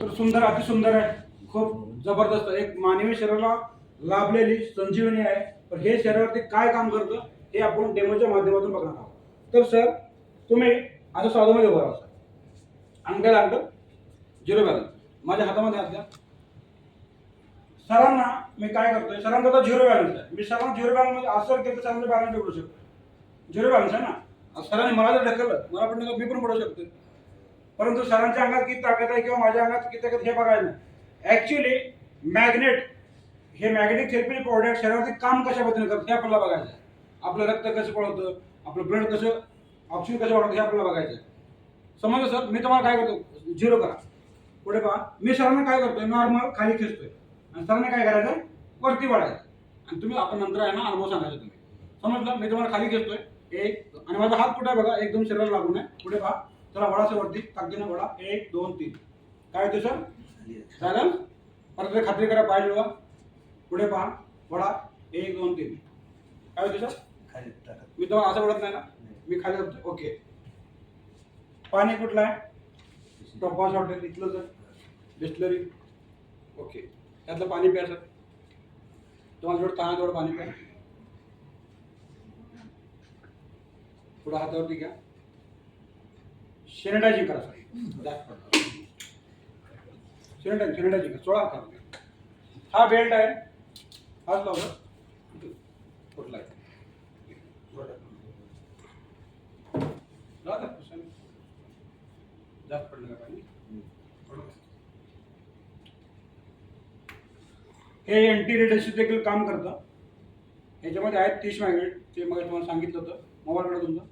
तर सुंदर अतिसुंदर आहे. खूप जबरदस्त. एक मानवी शरीराला लाभलेली संजीवनी आहे. पण हे शरीरावरती काय काम करतं हे आपण डेमोच्या माध्यमातून बघणार आहोत. तर सर तुम्ही आता स्वादामध्ये उभा राहा सर. अंगठ्या लागतं झिरो बॅलन्स. माझ्या हातामध्ये हात द्या. सरांना मी काय करतोय सरांचा आता झिरो बॅलन्स आहे. मी सरांना झिरो बॅलन्समध्ये म्हणजे असं केलं तर सरांचा बॅलन्स उघडू शकतो. झिरो बॅलन्स आहे ना? सरांनी मला जर ढकललं मला पण मी पण पडू शकतो परंतु सरांच्या अंगात किती ताकद आहे किंवा माझ्या अंगात किती ताकद हे बघायला नाही. ऍक्च्युली मॅग्नेट हे मॅग्नेटिक थेरपी प्रोडक्ट शरीरावरती काम कशा पद्धतीने करतं हे आपल्याला बघायचं आहे. आपलं रक्त कसं पळवतं आपलं ब्लड कसं ऑक्सिजन कसं वाढवतं हे आपल्याला बघायचं आहे. समजलं सर? मी तुम्हाला काय करतो? झिरो करा. पुढे पहा. मी सरांना काय करतोय? नॉर्मल खाली खेचतोय. आणि सरांना काय करायचं? वरती वाढायचं आणि तुम्ही आपण नंतर आहे ना अनुभव सांगायचा तुम्ही. समजलं? मी तुम्हाला खाली खेचतोय. एक आणि माझा हात कुठे आहे बघा? एकदम शरीराला लागून आहे. पुढे पहा. चला वरती ताकदीनं वडा. एक दोन तीन. काय होतं सर? चालेल परत खात्री करा पाय मिळवा पुढे पहा. वडा. एक दोन तीन. काय होतं सर? मी तुम्हाला असं वडत नाही ना? मी खाली होतो. ओके. पाणी कुठलं आहे? टॉपास हॉटेल इथलं सर. Bisleri okay. त्यातलं पाणी प्या सर. तुम्हाला जेवढं ताणा तेवढं पाणी प्या. पुढं हातावरती घ्या. सॅनिटायझिंग करा सर. सॅनिटायझिंग सॅनिटायझिंग करा. सोळा हातावर हा बेल्ट आहे. हाच लावलं कुठला आहे? जास्त पडलं का पाणी? हे एंटी रेडिएशन देखील काम करतं. ह्याच्यामध्ये आहेत तीस मॅग्नेट ते मग तुम्हाला सांगितलं होतं. मोबाईलकडे तुमचं.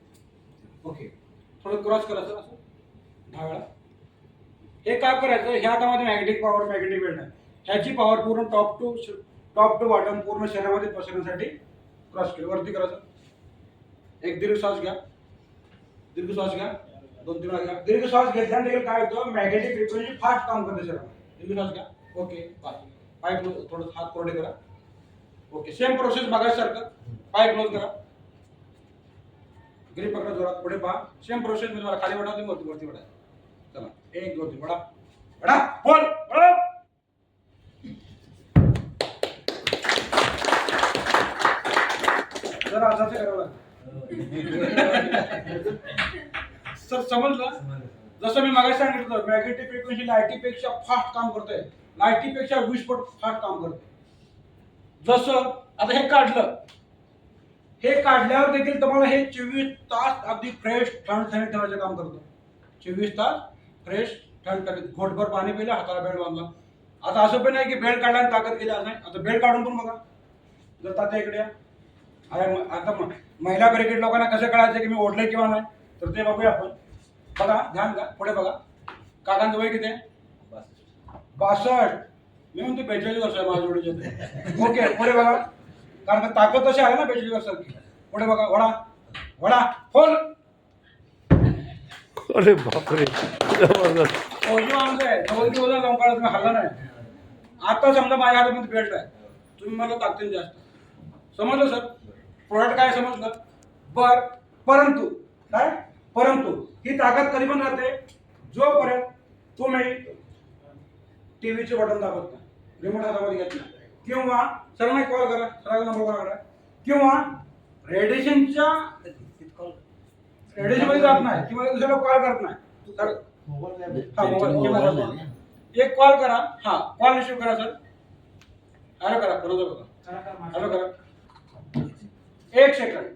ओके थोडं क्रॉस करायचं असं. दहा वेळा हे काय करायचं? ह्या हातामध्ये मॅग्नेटिक पॉवर मॅग्नेटिक बेल्ट आहे. ह्याची पॉवर पूर्ण top to top to bottom पूर्ण शरीरामध्ये पसरण्यासाठी क्रॉस केलं. वरती करायचं. एक दीर्घ श्वास घ्या. दीर्घ श्वास घ्या. दोन तीन घ्या. दीर्घ श्वास घेतल्याने देखील काय होतं? मॅग्नेटिक फ्रिक्वेन्सी फास्ट काम करते शरीरामध्ये. दीर्घ श्वास घ्या. ओके पाय. पाय क्लोज थोडं हात कोरडे करा. ओके सेम प्रोसेस बघायसारखं. पाय क्लोज करा. ग्रीप पकडा जोरात. पुढे पहा. सेम प्रोसेस मी तुम्हाला खाली वाटा तुम्ही वरती वरती एक दोन तीन. बडा. बडा. बोल. बडा. जरा असं करावं लागेल सर समजलं? जसं मी मागे सांगितलं होतं मॅग्नेटिक फ्रिक्वेन्सी लायटी पेक्षा फास्ट काम करते लाईटीपेक्षा वीस पट फास्ट काम करते जसं आता हे काढलं. हे काढल्यावर देखील तुम्हाला हे चोवीस तास अगदी फ्रेश थंड थंड ठेवायचं काम करतं. चोवीस तास फ्रेश थंड थंड घोटभर पाणी पिलं हाताला बेल्ट बांधला. आता असं पण नाही की बेल्ट काढला आणि ताकद केली असं नाही. आता बेल्ट काढून पण बघा. जर तात्या इकडे. अरे आता महिला ब्रिगेड लोकांना कसं कळायचं की मी ओढलंय किंवा नाही तर ते बघूया आपण. बघा ध्यान द्या. पुढे बघा. काकांचं वय किती बासष्ट. मी म्हणतो बेचाळीस वर्ष आहे माझ्या जोडीचे ओके पुढे बघा. कारण का ताकद तशी आहे ना बेचाळीस वर्षाची. पुढे बघा वडा वडा फोल अरे बापरे. जबरदस्त. फौजी माणूस आहे. चौदा हल्ला नाही. आता समजा माझ्या हातामध्ये बेल्ट आहे. तुम्ही मला ताकदीन जास्त. समजलं सर? प्रोडक्ट काय समजलं? बर. परंतु काय? परंतु ही ताकद कधी पण राहते? जोपर्यंत तुम्ही टीव्हीचे बटन दाबत नाही रिमोट हातामध्ये घेत नाही किंवा सरांना कॉल करा सरांचा नंबर कॉल करा किंवा रेडिएशनच्या रेडिएशनमध्ये जात नाही किंवा दुसऱ्याला कॉल करत नाही. तर हा मोबाईल किंवा एक कॉल करा. हा कॉल रिसिव्ह करा सर हॅलो करा कोणाचा बघा हॅलो करा. एक सेकंड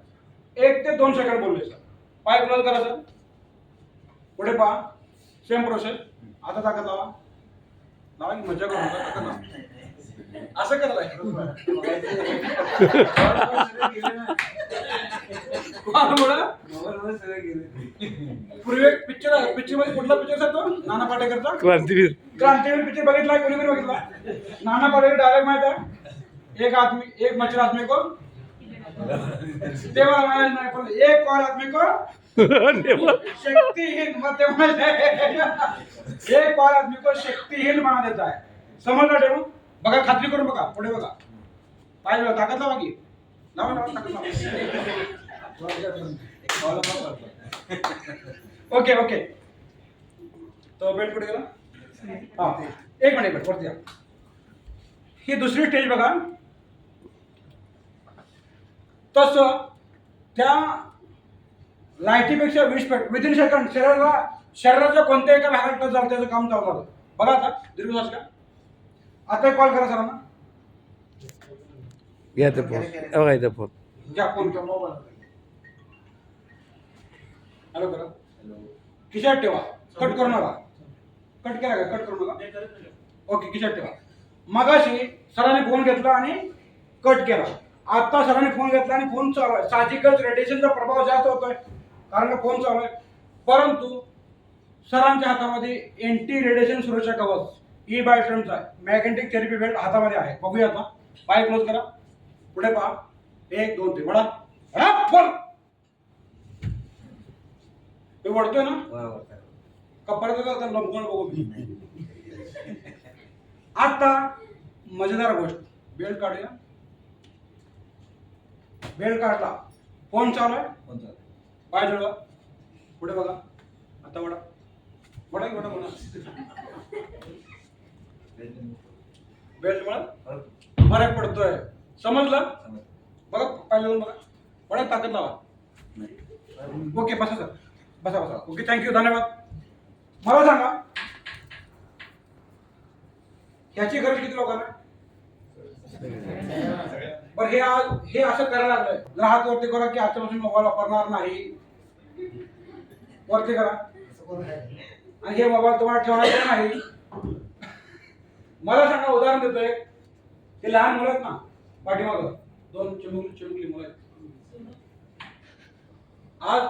एक ते दोन सेकंड बोलले सर पाय क्लोज करा सर पुढे पहा. सेम प्रोसेस आता ताकद लावा. लावा की मजा करू नका ताकद लावा. असं करायला पूर्वी एक पिक्चर आहे. पिक्चरमध्ये कुठला पिक्चर तो? नाना पाटेकरचा? क्रांतीवीर क्रांतीवीर पिक्चर बघितला कोणी बघितला नाना पाटेकर डायरेक्ट माहीत आहे. एक आदमी एक मच्छर आदमी को. ते मला माहीत नाही पण एक कॉल आदमी को. शक्तिहीन मग ते म्हणाले एक कॉल आदमी को शक्तिहीन म्हणा देत आहे समजलं ठेवून बघा खात्री करून बघा पुढे बघा. बघा ताकद लावा की. लावा लावा ताकद लावा. ओके ओके तो बेल्ट कुठे गेला? हा. एक मिनिट एक मिनिट वरती या. ही दुसरी स्टेज बघा. तसं त्या लाईटीपेक्षा वीस पेट विदिन सेकंड शरीराला शरीराच्या कोणत्या एका भागात झालं त्याचं काम चालू झालं. बघा आता दीर्घ श्वास घ्या आता कॉल करा सरांना. घ्या ते फोन बघा इथं फोन घ्या फोन मोबाईल हॅलो करा. खिशात ठेवा. कट करू नका. कट केला का? कट करू नका. ओके खिशात ठेवा. मगाशी सरांनी फोन घेतला आणि कट केला. आता सरांनी फोन घेतला आणि फोन चालू आहे. साहजिकच रेडिएशनचा प्रभाव जास्त होतोय. कारण का फोन चालू आहे? परंतु सरांच्या हातामध्ये एंटी रेडिएशन सुरक्षा कवच ई बायोट्रमचा मॅग्नेटिक थेरपी बेल्ट हातामध्ये आहे. बघूया आता पाय क्लोज करा. पुढे पहा. एक दोन तीन. Vodafone. हे वडतोय ना? कपड्याचं का तर लंबगोल बघू मी. आता मजेदार गोष्ट. बेल्ट काढूया. बेल्ट काढला फोन चालू आहे? पाय जोडवा पुढे बघा. आता वडा. वडा की वडा वडा बेल्ट मुळे फरक पडतोय. समजलं? बघा पाय जोडून बघा. वडा ताकद लावा. ओके बसा सर बसा बसा. ओके थँक्यू धन्यवाद. मला सांगा ह्याची गरज किती लोकांना? पण हे आज हे असं करायला लागलंय. जर हात वरती करा की आजच्यापासून मोबाईल वापरणार नाही. वरती करा. आणि हे मोबाईल तुम्हाला ठेवणार नाही. मला सांगा उदाहरण देतोय. ते लहान मुलं आहेत ना पाठीमागं. दोन चिमुकली चिमुकली मुलं आहेत. आज